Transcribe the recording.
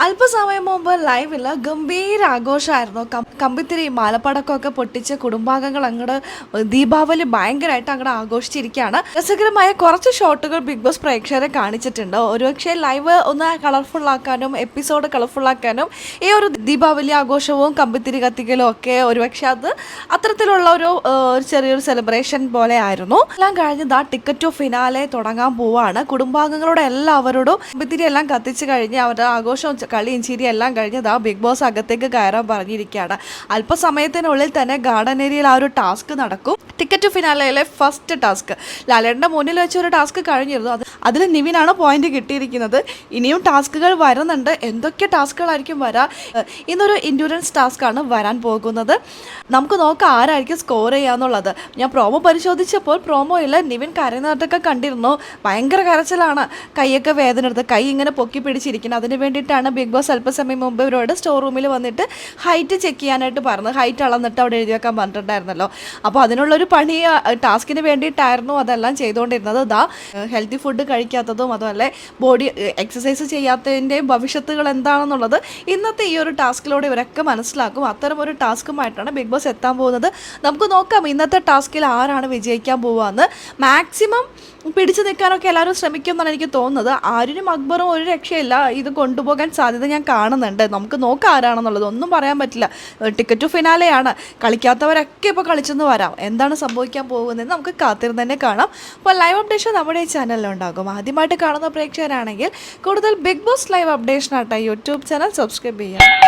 അല്പസമയം മുമ്പ് ലൈവിൽ ഗംഭീര ആഘോഷമായിരുന്നു കമ്പിത്തിരി മാലപ്പടക്കമൊക്കെ പൊട്ടിച്ച് കുടുംബാംഗങ്ങൾ അങ്ങോട്ട് ദീപാവലി ഭയങ്കരമായിട്ട് അങ്ങോട്ട് ആഘോഷിച്ചിരിക്കുകയാണ് രസകരമായ കുറച്ച് ഷോട്ടുകൾ ബിഗ് ബോസ് പ്രേക്ഷകരെ കാണിച്ചിട്ടുണ്ട്. ഒരുപക്ഷെ ലൈവ് ഒന്ന് കളർഫുൾ ആക്കാനും എപ്പിസോഡ് കളർഫുൾ ആക്കാനും ഈ ഒരു ദീപാവലി ആഘോഷവും കമ്പിത്തിരി കത്തിക്കലും ഒക്കെ ഒരുപക്ഷെ അത് അത്തരത്തിലുള്ള ഒരു ചെറിയൊരു സെലിബ്രേഷൻ പോലെ ആയിരുന്നു. എല്ലാം കഴിഞ്ഞ് ദാ ടിക്കറ്റ് ടു ഫിനാലെ തുടങ്ങാൻ പോവാണ്. കുടുംബാംഗങ്ങളോട് എല്ലാവരോടും കമ്പിത്തിരി എല്ലാം കത്തിച്ച് കഴിഞ്ഞ് അവരുടെ ആഘോഷവും ച- കളിയും ചിരിയും എല്ലാം കഴിഞ്ഞ് ആ ബിഗ് ബോസ് അകത്തേക്ക് കയറാൻ പറഞ്ഞിരിക്കുകയാണ്. അല്പസമയത്തിനുള്ളിൽ തന്നെ ഗാർഡൻ ഏരിയയിൽ ആ ഒരു ടാസ്ക് നടക്കും. ടിക്കറ്റ് ഫിനാലയിലെ ഫസ്റ്റ് ടാസ്ക് ലാലേട്ടന്റെ മുന്നിൽ വെച്ച് ഒരു ടാസ്ക് കഴിഞ്ഞിരുന്നു. അത് അതിൽ നിവിനാണ് പോയിന്റ് കിട്ടിയിരിക്കുന്നത്. ഇനിയും ടാസ്കുകൾ വരുന്നുണ്ട്. എന്തൊക്കെ ടാസ്കുകളായിരിക്കും വരാ? ഇന്നൊരു ഇൻഡ്യൂറൻസ് ടാസ്ക് ആണ് വരാൻ പോകുന്നത്. നമുക്ക് നോക്കാം ആരായിരിക്കും സ്കോർ ചെയ്യാന്നുള്ളത് ഞാൻ പ്രോമോ പരിശോധിച്ചപ്പോൾ പ്രോമോയിൽ നിവിൻ കരയുന്നതൊക്കെ കണ്ടിരുന്നു. ഭയങ്കര കരച്ചിലാണ്. കൈയൊക്കെ വേദന എടുത്ത് കൈ ഇങ്ങനെ പൊക്കി പിടിച്ചിരിക്കുന്നത് അതിന് വേണ്ടിയിട്ടാണ് ബിഗ് ബോസ് അല്പസമയം മുമ്പ് ഇവരോട് സ്റ്റോർ റൂമിൽ വന്നിട്ട് ഹൈറ്റ് ചെക്ക് ചെയ്യാനായിട്ട് പറഞ്ഞത്. ഹൈറ്റ് അളന്നിട്ട് അവിടെ എഴുതി വെക്കാൻ പറഞ്ഞിട്ടുണ്ടായിരുന്നല്ലോ. അപ്പോൾ അതിനുള്ളൊരു പണി ടാസ്കിന് വേണ്ടിയിട്ടായിരുന്നു അതെല്ലാം ചെയ്തുകൊണ്ടിരുന്നത്. ദാ ഹെൽത്തി ഫുഡ് കഴിക്കാത്തതും അതുമല്ല ബോഡി എക്സസൈസ് ചെയ്യാത്തതിന്റെയും ഭവിഷ്യത്തുകൾ എന്താണെന്നുള്ളത് ഇന്നത്തെ ഈ ഒരു ടാസ്കിലൂടെ ഇവരൊക്കെ മനസ്സിലാക്കും. അത്തരം ഒരു ടാസ്കുമായിട്ടാണ് ബിഗ് ബോസ് എത്താൻ പോകുന്നത്. നമുക്ക് നോക്കാം ഇന്നത്തെ ടാസ്കിൽ ആരാണ് വിജയിക്കാൻ പോവാന്ന് മാക്സിമം പിടിച്ചു നിൽക്കാനൊക്കെ എല്ലാവരും ശ്രമിക്കും എന്നാണ് എനിക്ക് തോന്നുന്നത്. ആരിനും അക്ബറും ഒരു രക്ഷയില്ല. ഇത് കൊണ്ടുപോകാൻ സാധ്യത ഞാൻ കാണുന്നുണ്ട്. നമുക്ക് നോക്കാം ആരാണെന്നുള്ളത്. ഒന്നും പറയാൻ പറ്റില്ല. Ticket to ഫിനാലെയാണ്. കളിക്കാത്തവരൊക്കെ ഇപ്പോൾ കളിച്ചെന്ന് വരാം. എന്താണ് സംഭവിക്കാൻ പോകുന്നതെന്ന് നമുക്ക് കാത്തിരുന്ന് തന്നെ കാണാം. അപ്പോൾ ലൈവ് അപ്ഡേഷൻ നമ്മുടെ ഈ ചാനലിലുണ്ടാകും ആദ്യമായിട്ട് കാണുന്ന പ്രേക്ഷകരാണെങ്കിൽ കൂടുതൽ ബിഗ് ബോസ് ലൈവ് അപ്ഡേഷനായിട്ട് യൂട്യൂബ് ചാനൽ സബ്സ്ക്രൈബ് ചെയ്യാം